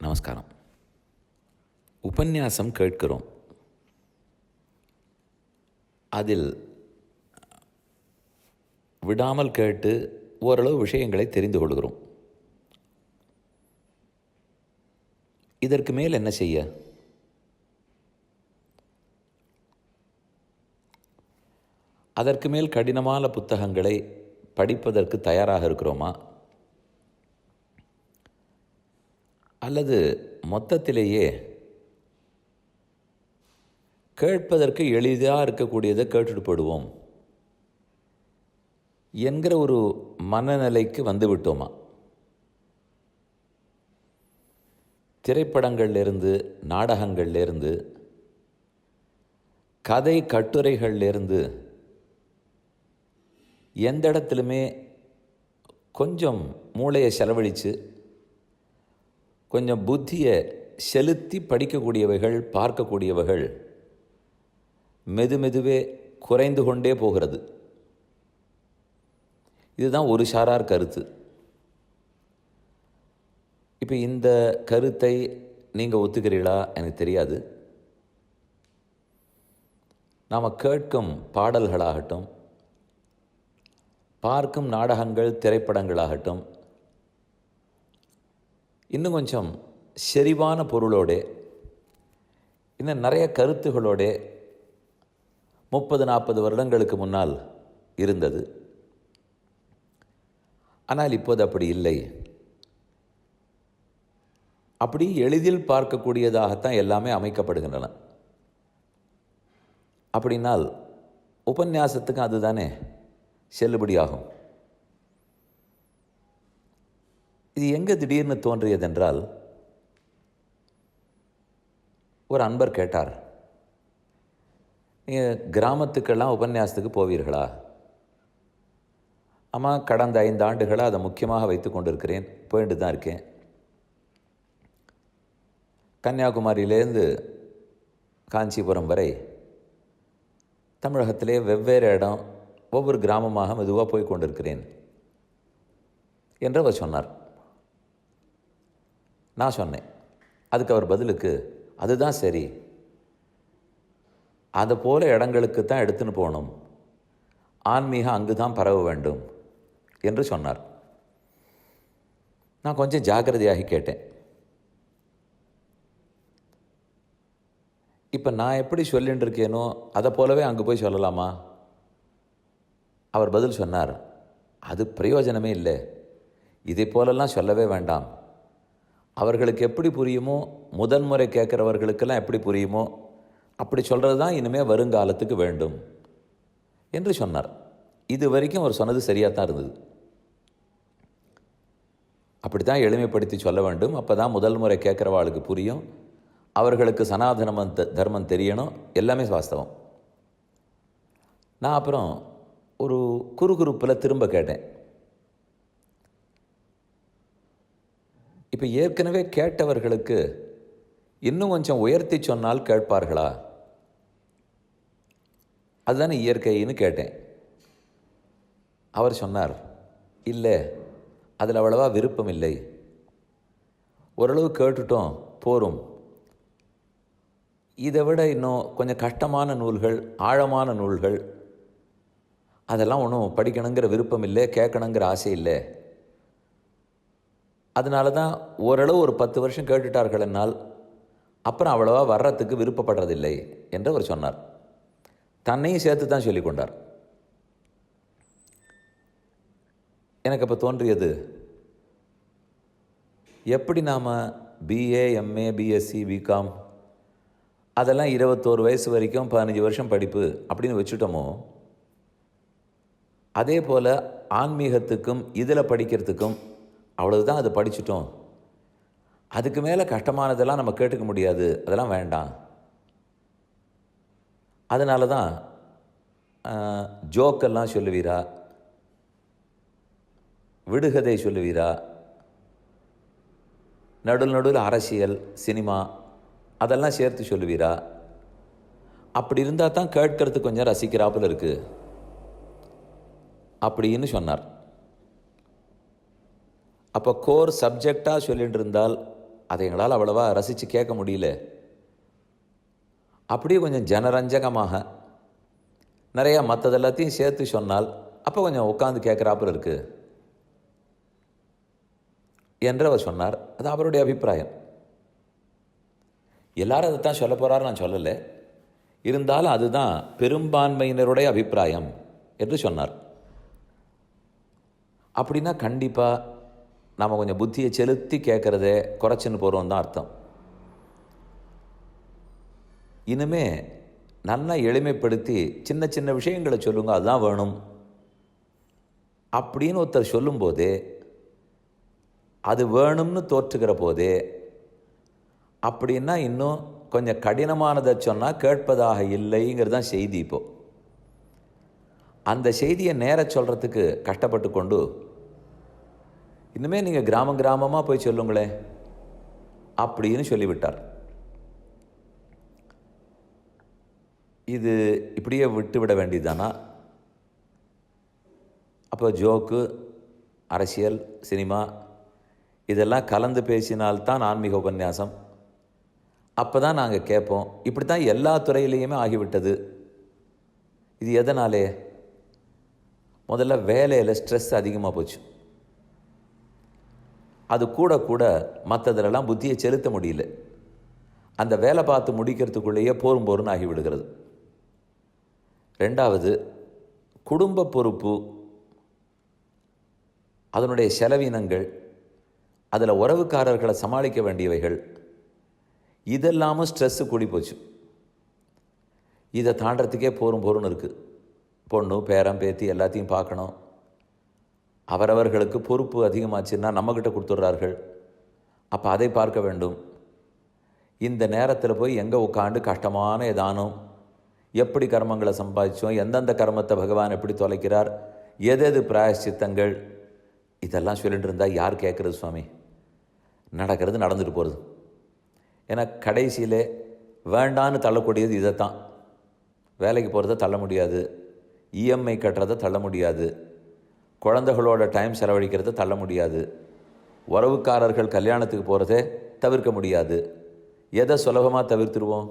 நமஸ்காரம். உபன்யாசம் கேட்கிறோம். அதில் விடாமல் கேட்டு ஓரளவு விஷயங்களை தெரிந்து கொள்கிறோம். இதற்கு மேல் என்ன செய்ய? அதற்கு மேல் கடினமான புத்தகங்களை படிப்பதற்கு தயாராக இருக்கிறோமா? அல்லது மொத்தத்திலேயே கேட்பதற்கு எளிதாக இருக்கக்கூடியதை கேட்டுட்டு போடுவோம் என்கிற ஒரு மனநிலைக்கு வந்து விட்டோமா திரைப்படங்கள்லேருந்து நாடகங்கள்லேருந்து கதை கட்டுரைகள்லேருந்து எந்த இடத்துலையுமே கொஞ்சம் மூளையை செலவழித்து கொஞ்சம் புத்தியை செலுத்தி படிக்கக்கூடியவைகள் பார்க்கக்கூடியவைகள் மெது மெதுவே குறைந்து கொண்டே போகிறது. இதுதான் ஒரு சாரார் கருத்து. இப்போ இந்த கருத்தை நீங்கள் ஒத்துக்கிறீங்களா எனக்கு தெரியாது. நாம் கேட்கும் பாடல்களாகட்டும் பார்க்கும் நாடகங்கள் திரைப்படங்களாகட்டும் இன்னும் கொஞ்சம் செறிவான பொருளோடு இன்னும் நிறைய கருத்துகளோடு முப்பது நாற்பது வருடங்களுக்கு முன்னால் இருந்தது. ஆனால் இப்போது அப்படி இல்லை. அப்படி எளிதில் பார்க்கக்கூடியதாகத்தான் எல்லாமே அமைக்கப்படுகின்றன. அப்படின்னால் உபன்யாசத்துக்கும் அதுதானே செல்லுபடியாகும். இது எங்கே திடீர்னு தோன்றியதென்றால் ஒரு அன்பர் கேட்டார் நீங்கள் கிராமத்துக்கெல்லாம் உபன்யாசத்துக்கு போவீர்களா? ஆமாம் கடந்த ஐந்து ஆண்டுகளாக அதை முக்கியமாக வைத்து கொண்டிருக்கிறேன் போயிட்டு தான் இருக்கேன். கன்னியாகுமரியிலேருந்து காஞ்சிபுரம் வரை தமிழகத்திலே வெவ்வேறு இடம் ஒவ்வொரு கிராமமாக மெதுவாக போய் கொண்டிருக்கிறேன் என்று அவர் சொன்னார். நான் சொன்னேன். அதுக்கு அவர் பதிலுக்கு அதுதான் சரி. அதை போல இடங்களுக்கு தான் எடுத்துன்னு போகணும். ஆன்மீகம் அங்கு தான் பரவ வேண்டும். என்று சொன்னார். நான் கொஞ்சம் ஜாக்கிரதையாகி கேட்டேன். இப்போ நான் எப்படி சொல்லின்னு இருக்கேனோ அதை போலவே அங்கே போய் சொல்லலாமா? அவர் பதில் சொன்னார். அது பிரயோஜனமே இல்லை. இதை போலெல்லாம் சொல்லவே வேண்டாம். அவர்களுக்கு எப்படி புரியுமோ முதன்முறை கேட்குறவர்களுக்கெல்லாம் எப்படி புரியுமோ அப்படி சொல்கிறது தான் இனிமேல் வருங்காலத்துக்கு வேண்டும் என்று சொன்னார். இது வரைக்கும் அவர் சொன்னது சரியாக தான் இருந்தது. அப்படி தான் எளிமைப்படுத்தி சொல்ல வேண்டும். அப்போ தான் முதல் முறை கேட்குறவாளுக்கு புரியும். அவர்களுக்கு சனாதனம் தர்மம் தெரியணும். எல்லாமே வாஸ்தவம். நான் அப்புறம் ஒரு குறுகுறுப்பில் திரும்ப கேட்டேன். இப்போ ஏற்கனவே கேட்டவர்களுக்கு இன்னும் கொஞ்சம் உயர்த்தி சொன்னால் கேட்பார்களா? அதுதானே இயற்கைன்னு கேட்டேன். அவர் சொன்னார் இல்லை அதில் அவ்வளவா விருப்பம் இல்லை. ஓரளவு கேட்டுட்டோம் போரும் இதை விட இன்னும் கொஞ்சம் கஷ்டமான நூல்கள் ஆழமான நூல்கள் அதெல்லாம் ஒன்றும் படிக்கணுங்கிற விருப்பம் இல்லை கேட்கணுங்கிற ஆசை இல்லை. அதனால தான் ஓரளவு ஒரு பத்து வருஷம் கேட்டுட்டார்கள் என்னால். அப்புறம் அவ்வளவா வர்றதுக்கு விருப்பப்படுறதில்லை என்று அவர் சொன்னார். தன்னையும் சேர்த்து தான் சொல்லிக் கொண்டார். எனக்கு அப்போ தோன்றியது எப்படி நாம் பிஏ எம்ஏ பிஎஸ்சி பிகாம் அதெல்லாம் இருபத்தோரு வயசு வரைக்கும் பதினஞ்சு வருஷம் படிப்பு அப்படின்னு வச்சுட்டோமோ அதே போல் ஆன்மீகத்துக்கும் இதில் படிக்கிறதுக்கும் அவ்வளவுதான் அது படிச்சிட்டோம். அதுக்கு மேலே கஷ்டமானதெல்லாம் நம்ம கேட்டுக்க முடியாது. அதெல்லாம் வேண்டாம். அதனால தான் ஜோக்கெல்லாம் சொல்லுவீரா? விடுகதை சொல்லுவீரா? நடுவில் நடுவில் அரசியல் சினிமா அதெல்லாம் சேர்த்து சொல்லுவீரா? அப்படி இருந்தால் தான் கேட்கறதுக்கு கொஞ்சம் ரசிக்கிறாப்புல இருக்குது அப்படின்னு சொன்னார். அப்போ கோர் சப்ஜெக்டாக சொல்லிகிட்டு இருந்தால் அதை எங்களால் அவ்வளவா ரசித்து கேட்க முடியல. அப்படியே கொஞ்சம் ஜனரஞ்சகமாக நிறையா மற்றது எல்லாத்தையும் சேர்த்து சொன்னால் அப்போ கொஞ்சம் உட்காந்து கேட்குறாப்புல இருக்கு. என்று அவர் சொன்னார். அது அவருடைய அபிப்பிராயம். எல்லாரும் அதை தான் சொல்ல போகிறாரு நான் சொல்லலை. இருந்தாலும் அதுதான் பெரும்பான்மையினருடைய அபிப்பிராயம் என்று சொன்னார். அப்படின்னா கண்டிப்பாக நாம் கொஞ்சம் புத்தியை செலுத்தி கேட்குறதே குறைச்சின்னு போகிறோம் தான் அர்த்தம். இனிமே நல்லா எளிமைப்படுத்தி சின்ன சின்ன விஷயங்களை சொல்லுங்க அதுதான் வேணும். அப்படின்னு ஒருத்தர் சொல்லும்போதே அது வேணும்னு தோற்றுகிற போதே அப்படின்னா இன்னும் கொஞ்சம் கடினமானதை சொன்னால் கேட்பதாக இல்லைங்கிறது தான் செய்தி இப்போது அந்த செய்தியை நேர சொல்கிறதுக்கு கஷ்டப்பட்டு கொண்டு இன்னுமே நீங்கள் கிராமம் கிராமமாக போய் சொல்லுங்களேன் அப்படின்னு சொல்லிவிட்டார். இது இப்படியே விட்டு விட வேண்டியதானா அப்போ ஜோக்கு அரசியல் சினிமா இதெல்லாம் கலந்து பேசினால்தான் ஆன்மீக உபன்யாசம். அப்போ தான் நாங்கள் கேட்போம் இப்படி தான் எல்லா துறையிலையுமே ஆகிவிட்டது. இது எதனாலே? முதல்ல வேலையில் ஸ்ட்ரெஸ் அதிகமாக போச்சு. அது கூட கூட மற்றதிலெல்லாம் புத்தியை செலுத்த முடியல. அந்த வேலை பார்த்து முடிக்கிறதுக்குள்ளேயே போரும் போரும்னு ஆகிவிடுகிறது ரெண்டாவது குடும்ப பொறுப்பு அதனுடைய செலவினங்கள் அதில் உறவுக்காரர்களை சமாளிக்க வேண்டியவைகள் இதெல்லாமும் ஸ்ட்ரெஸ்ஸு கூடி போச்சு. இதை தாண்டத்துக்கே போரும் போரும்னு இருக்குது பொண்ணு பேரன் பேத்தி எல்லாத்தையும் பார்க்கணும். அவரவர்களுக்கு பொறுப்பு அதிகமாச்சுன்னா நம்மக்கிட்ட கொடுத்துட்றார்கள். அப்போ அதை பார்க்க வேண்டும். இந்த நேரத்தில் போய் எங்கே உட்காந்து கஷ்டமான ஏதானும் எப்படி கர்மங்களை சம்பாதிச்சோம் எந்தெந்த கர்மத்தை பகவான் எப்படி தொலைக்கிறார் எது எது பிராயஷ்சித்தங்கள் இதெல்லாம் சொல்லிட்டு இருந்தால் யார் கேட்குறது சுவாமி? நடக்கிறது நடந்துட்டு போகிறது ஏன்னா கடைசியிலே வேண்டான்னு தள்ளக்கூடியது இதைத்தான். வேலைக்கு போகிறத தள்ள முடியாது. இஎம்ஐ கட்டுறதை தள்ள முடியாது. குழந்தைகளோட டைம் செலவழிக்கிறத தள்ள முடியாது. உறவுக்காரர்கள் கல்யாணத்துக்கு போகிறதே தவிர்க்க முடியாது. எதை சுலபமாக தவிர்த்துருவோம்?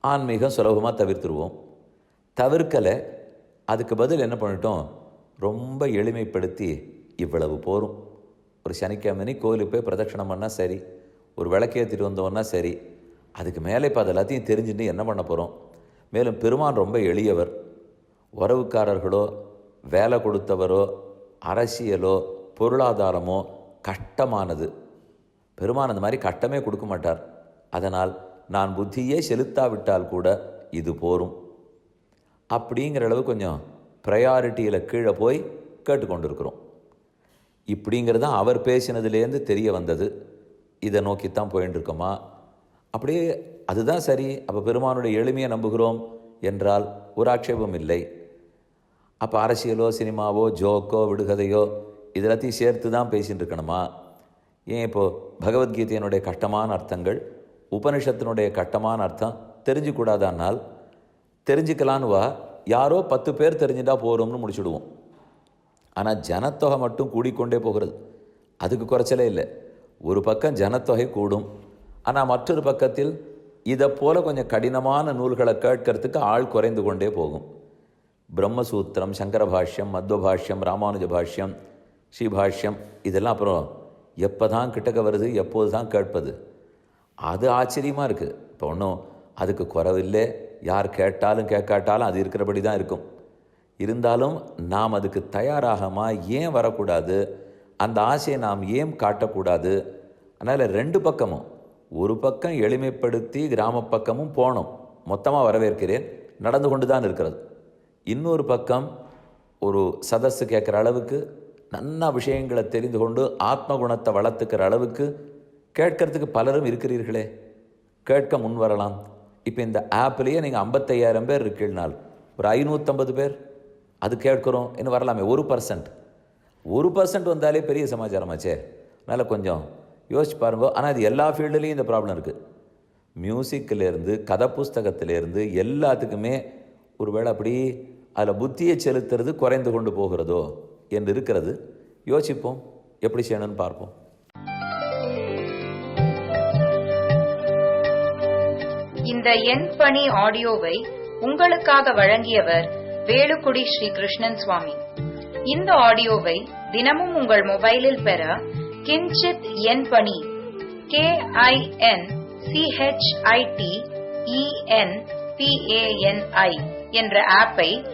ஆன்மீகம் சுலபமாக தவிர்த்துருவோம். தவிர்க்கலை அதுக்கு பதில் என்ன பண்ணிட்டோம்? ரொம்ப எளிமைப்படுத்தி இவ்வளவு போரும் ஒரு சனிக்கிழமை கோயிலுக்கு போய் பிரதட்சணம் பண்ணால் சரி. ஒரு விளக்கேற்றிட்டு வந்தோன்னா சரி. அதுக்கு மேலே இப்போ அது எல்லாத்தையும் தெரிஞ்சுட்டு என்ன பண்ண போகிறோம் மேலும் பெருமான் ரொம்ப எளியவர். உறவுக்காரர்களோ வேலை கொடுத்தவரோ அரசியலோ பொருளாதாரமோ கஷ்டமானது பெருமான் அந்த மாதிரி கட்டமே கொடுக்க மாட்டார். அதனால் நான் புத்தியே செலுத்தாவிட்டால் கூட இது போரும். அப்படிங்கிற அளவு கொஞ்சம் ப்ரையாரிட்டியில் கீழே போய் கேட்டுக்கொண்டிருக்கிறோம். இப்படிங்கிறது தான் அவர் பேசினதுலேருந்து தெரிய வந்தது. இதை நோக்கித்தான் போயின்னு இருக்கோமா அப்படியே அதுதான் சரி. அப்போ பெருமானுடைய எளிமையை நம்புகிறோம் என்றால் ஒரு ஆட்சேபம் இல்லை. அப்போ அரசியலோ சினிமாவோ ஜோக்கோ விடுகதையோ இதெல்லாத்தையும் சேர்த்து தான் பேசிகிட்டு இருக்கணுமா ஏன் இப்போது பகவத்கீதையினுடைய கஷ்டமான அர்த்தங்கள் உபனிஷத்தினுடைய கட்டமான அர்த்தம் தெரிஞ்சுக்கூடாதானால் தெரிஞ்சுக்கலான்னு வா யாரோ பத்து பேர் தெரிஞ்சுட்டா போகிறோம்னு முடிச்சுடுவோம். ஆனால் ஜனத்தொகை மட்டும் கூடிக்கொண்டே போகிறது. அதுக்கு குறைச்சலே இல்லை. ஒரு பக்கம் ஜனத்தொகை கூடும். ஆனால் மற்றொரு பக்கத்தில் இதை போல் கொஞ்சம் கடினமான நூல்களை கேட்கறதுக்கு ஆள் குறைந்து கொண்டே போகும். பிரம்மசூத்திரம் சங்கரபாஷ்யம் மத்வபாஷ்யம் ராமானுஜ பாஷ்யம் ஸ்ரீபாஷ்யம் இதெல்லாம் அப்புறம் எப்போ தான் கிட்டக்க வருது எப்போது தான் கேட்பது. அது ஆச்சரியமாக இருக்குது இப்போ ஒன்றும் அதுக்கு குறவில்லை. யார் கேட்டாலும் கேட்காட்டாலும் அது இருக்கிறபடி தான் இருக்கும். இருந்தாலும் நாம் அதுக்கு தயாராகமா ஏன் வரக்கூடாது? அந்த ஆசையை நாம் ஏன் காட்டக்கூடாது? அதனால் ரெண்டு பக்கமும். ஒரு பக்கம் எளிமைப்படுத்தி கிராம பக்கமும் போனோம். மொத்தமாக வரவேற்கிறேன். நடந்து கொண்டு தான் இருக்கிறது. இன்னொரு பக்கம் ஒரு சதஸ்ஸு கேட்குற அளவுக்கு நன்னா விஷயங்களை தெரிந்து கொண்டு ஆத்ம குணத்தை வளர்த்துக்கிற அளவுக்கு கேட்கறதுக்கு பலரும் இருக்கிறீர்களே. கேட்க முன் வரலாம். இப்போ இந்த ஆப்லேயே நீங்கள் ஐம்பத்தையாயிரம் பேர் இருக்கீழ்னால் ஒரு ஐநூற்றம்பது பேர் அது கேட்குறோம் இன்னும் வரலாமே ஒரு பர்சன்ட் ஒரு பர்சன்ட் வந்தாலே பெரிய சமாச்சாரமாச்சே. அதனால் கொஞ்சம் யோசிச்சு பாருங்க. ஆனால் இது எல்லா ஃபீல்டுலேயும் இந்த ப்ராப்ளம் இருக்குது மியூசிக்கிலேருந்து கதை புஸ்தகத்திலேருந்து எல்லாத்துக்குமே ஒருவேளை அப்படி அதில் புத்தியை செலுத்துறது குறைந்து கொண்டு போகிறதோ என்று இருக்கிறது. யோசிப்போம். எப்படி செய்யணும்னு பார்ப்போம். இந்த என் பணி ஆடியோவை உங்களுக்காக வழங்கியவர் வேலுக்குடி ஸ்ரீ கிருஷ்ணன் சுவாமி. இந்த ஆடியோவை தினமும் உங்கள் மொபைலில் பெற கிஞ்சித் என் பணி கே ஐ என் சிஹெச்ஐடி இஎன்பிஏஎன்ஐ என்ற ஆப்பை